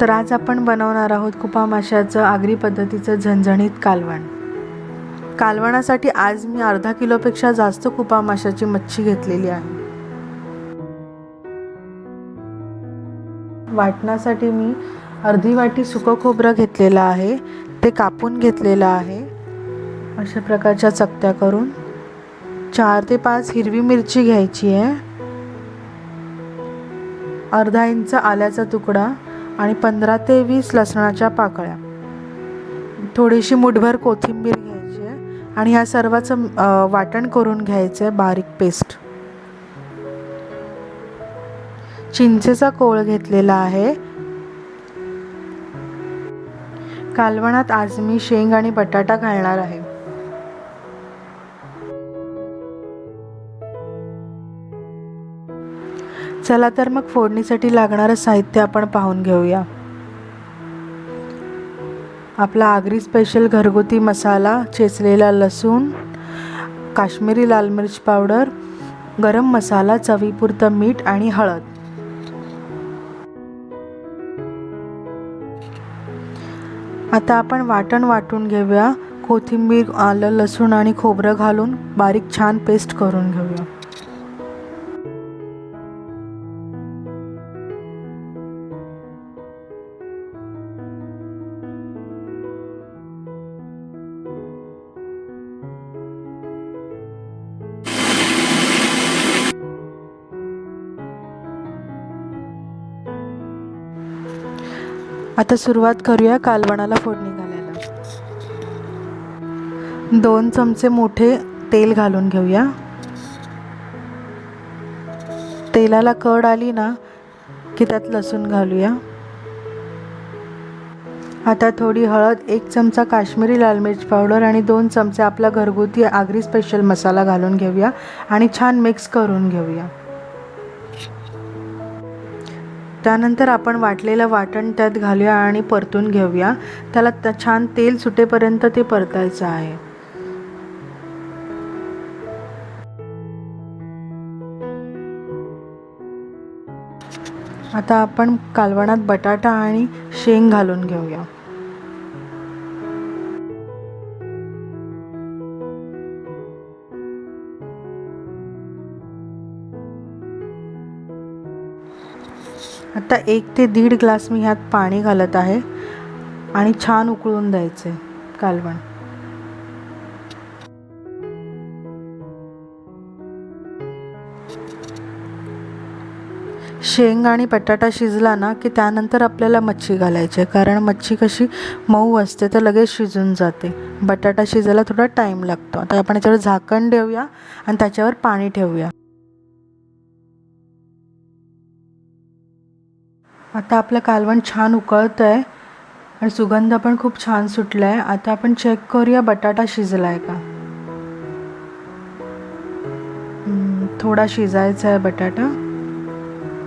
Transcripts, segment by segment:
तर आज आपण बनवणार आहोत कुपा माशाचं आगरी पद्धतीचं झणझणीत कालवण. कालवणासाठी आज मी अर्धा किलोपेक्षा जास्त कुपा माशाची मच्छी घेतलेली आहे. वाटण्यासाठी मी अर्धी वाटी सुकं खोबरं घेतलेलं आहे. ते कापून घेतलेलं आहे. अशा प्रकारच्या चकत्या करून चार ते पाच हिरवी मिरची घ्यायची आहे. अर्धा इंच आल्याचा तुकडा आणि पंधरा ते वीस लसणाच्या पाकळ्या. थोडीशी मुठभर कोथिंबीर घ्यायची आहे आणि ह्या सर्वाचं वाटण करून घ्यायचं आहे बारीक पेस्ट. चिंचेचा कोळ घेतलेला आहे. कालवणात आज मी शेंग आणि बटाटा घालणार आहे. चला तर मग फोडणीसाठी लागणारं साहित्य आपण पाहून घेऊया. आपला आगरी स्पेशल घरगुती मसाला चेचलेला लसूण काश्मीरी लाल मिरच पावडर गरम मसाला चवीपुरतं मीठ आणि हळद. आता आपण वाटण वाटून घेऊया. कोथिंबीर आलं लसूण आणि खोबरं घालून बारीक छान पेस्ट करून घेऊया. आता सुरुवात करूया कालवणाला फोडणी घालायला. दोन चमचे मोठे तेल घालून घेऊया. तेलाला कड आली ना की त्यात लसूण घालूया. आता थोडी हळद एक चमचा काश्मीरी लाल मिर्च पावडर आणि दोन चमचे आपला घरगुती आगरी स्पेशल मसाला घालून घेऊया आणि छान मिक्स करून घेऊया. त्यानंतर आपण वाटलेलं वाटण त्यात घालूया आणि परतून घेऊया. त्याला त- छान तेल सुटेपर्यंत ते परतायचं आहे. आता आपण कालवणात बटाटा आणि शेंग घालून घेऊया. आता एक ते दीड ग्लास मी ह्यात पाणी घालत आहे आणि छान उकळून द्यायचे कालवण. शेंग आणि बटाटा शिजला ना की त्यानंतर आपल्याला मच्छी घालायची आहे. कारण मच्छी कशी मऊ असते तर लगेच शिजून जाते. बटाटा शिजायला थोडा टाईम लागतो. आता आपण याच्यावर झाकण ठेवूया आणि त्याच्यावर पाणी ठेवूया. आता आपलं कालवण छान उकळतं आहे आणि सुगंध पण खूप छान सुटला आहे आता आपण चेक करूया बटाटा शिजला आहे का थोडा शिजायचा आहे बटाटा.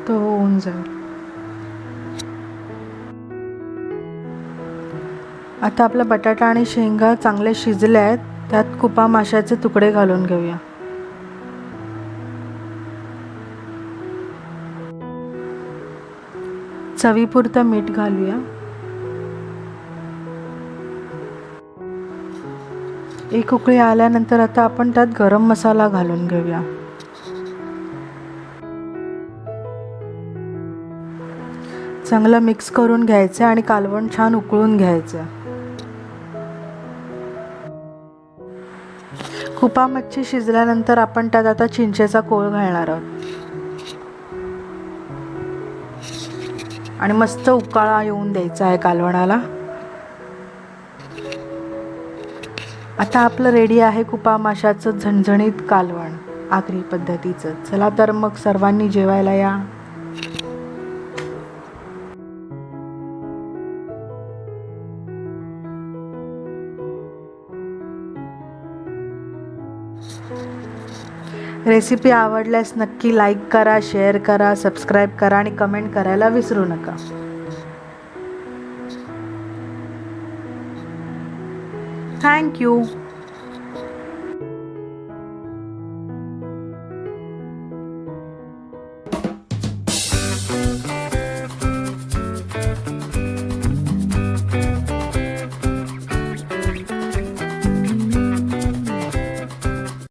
तो होऊन जाईल. आता आपला बटाटा आणि शेंगा चांगले शिजले आहेत. त्यात कुपा माशाचे तुकडे घालून घेऊया. चवीपुरतं मीठ घालूया. एक उकळी आल्यानंतर आता आपण त्यात गरम मसाला घालून घेऊया. चांगलं मिक्स करून घ्यायचं आणि कालवण छान उकळून घ्यायचं. कुपा मच्छी शिजल्यानंतर आपण त्यात आता चिंचेचा कोळ घालणार आहोत. आणि मस्त उकाळा येऊन द्यायचा आहे कालवणाला. आता आपलं रेडी आहे कुपा माशाचं झणझणीत कालवण आगरी पद्धतीचं. चला तर मग सर्वांनी जेवायला या. रेसिपी आवडल्यास नक्की लाईक करा शेअर करा सबस्क्राईब करा आणि कमेंट करायला विसरू नका. थँक्यू